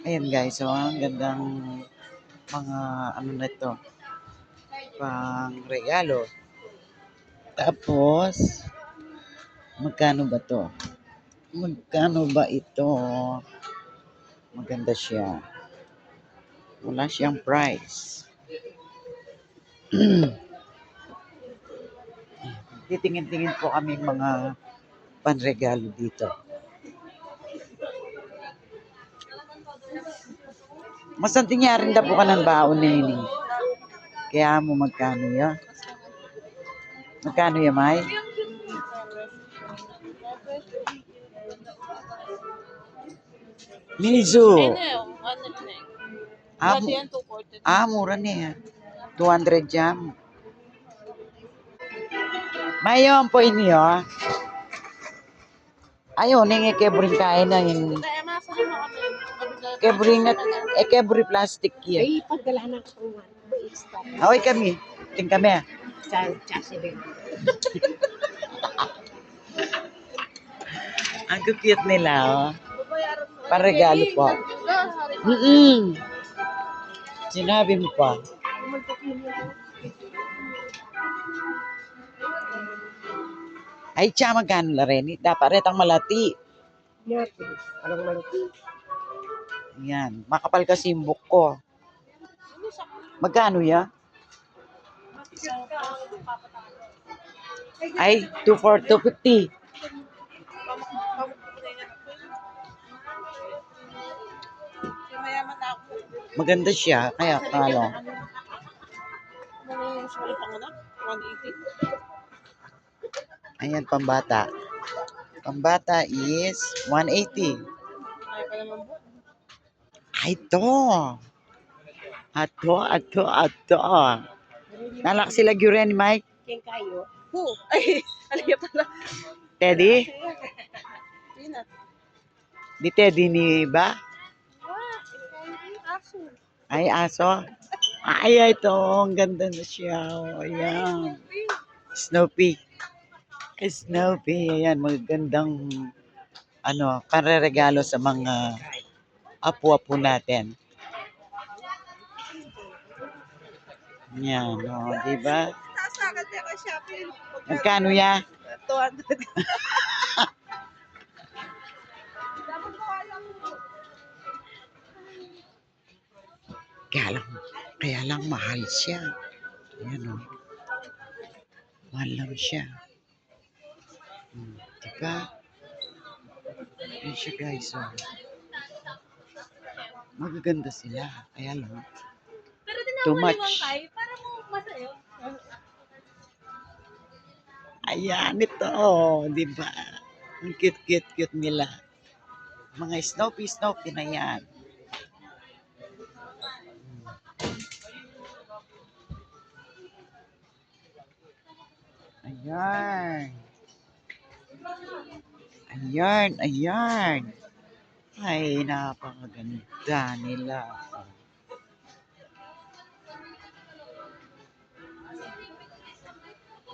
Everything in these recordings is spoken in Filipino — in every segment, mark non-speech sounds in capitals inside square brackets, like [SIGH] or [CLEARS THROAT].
Ayan guys, so ang gandang mga ano na ito, pang regalo. Tapos, magkano ba to? Magkano ba ito? Maganda siya. Wala siyang price. [CLEARS THROAT] Titingin-tingin po kami mga panregalo dito. Masanting rin na po ka ng baon ni Nining. Kaya mo magkano ya? Magkano ya, May? Mizu. Ano yun? Ano yun? Ah, Dati mu- yan, 240. ah, mura niya. 200 jam. Mayon po inyo. Ayo, ningi kebring kain na yung kebring at eh kebring plastic ya. Ay, pagdala nga. Ba-extra. Away kami. Ting kami. Sa chasi din. Ang cute nila, oh. Paregalo po. Mm Sinabi mo pa. Ay, tiya, magkano la rin? Dapat retang malati. Natin. Anong malaki? Yan. Makapal kasi yung book ko. Magkano ya? Ay, 2 250. Mayaman na ako. Maganda siya. Kaya kalo. Yung sorry panganak? 180. Ayan, pambata. Pambata is 180. Kaya pa naman ito. Ato, ato, ato. Nalak sila gyuren ni Mike. King kayo. Who? [LAUGHS] Ay, alaya pala. Teddy? Di Teddy ni ba? Ay, aso. Ay, ay, ito. Ang ganda na siya. Oh, ayan. Snoopy. Snoopy. Ayan, magandang ano, panreregalo sa mga apo-apo natin. Yan, oh, di ba? Magkano ya? 200. [LAUGHS] Kaya lang, kaya lang mahal siya. Ayan o. Mahal lang siya. Hmm, diba? Ayan siya guys o. Magaganda sila. Kaya lang. Pero Too much. ni Wangkay, parang masayo. Ayan ito o. Diba? Ang cute, cute, cute nila. Mga Snoopy, Snoopy na yan. Ayan. Ayan, ayan. Ay, napakaganda nila.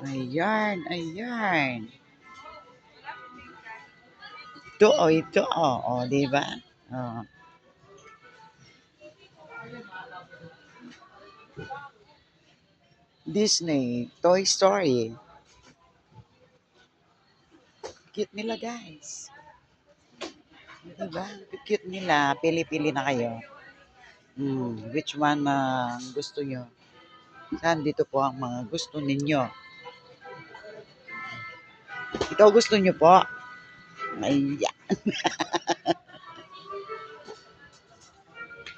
Ayan, ayan. Ito, oh, ito, oh, oh di ba? Oh. Disney, Toy Story. Cute nila, guys. Diba? Cute nila. Pili-pili na kayo. Hmm, which one na gusto nyo? Saan dito po ang mga gusto ninyo? Ikaw gusto nyo po? [LAUGHS] Ayan.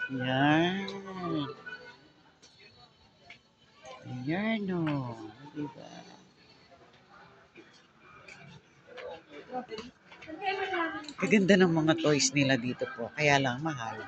Yan. Ayan o. Diba? Kaganda ng mga toys nila dito po. Kaya lang mahal.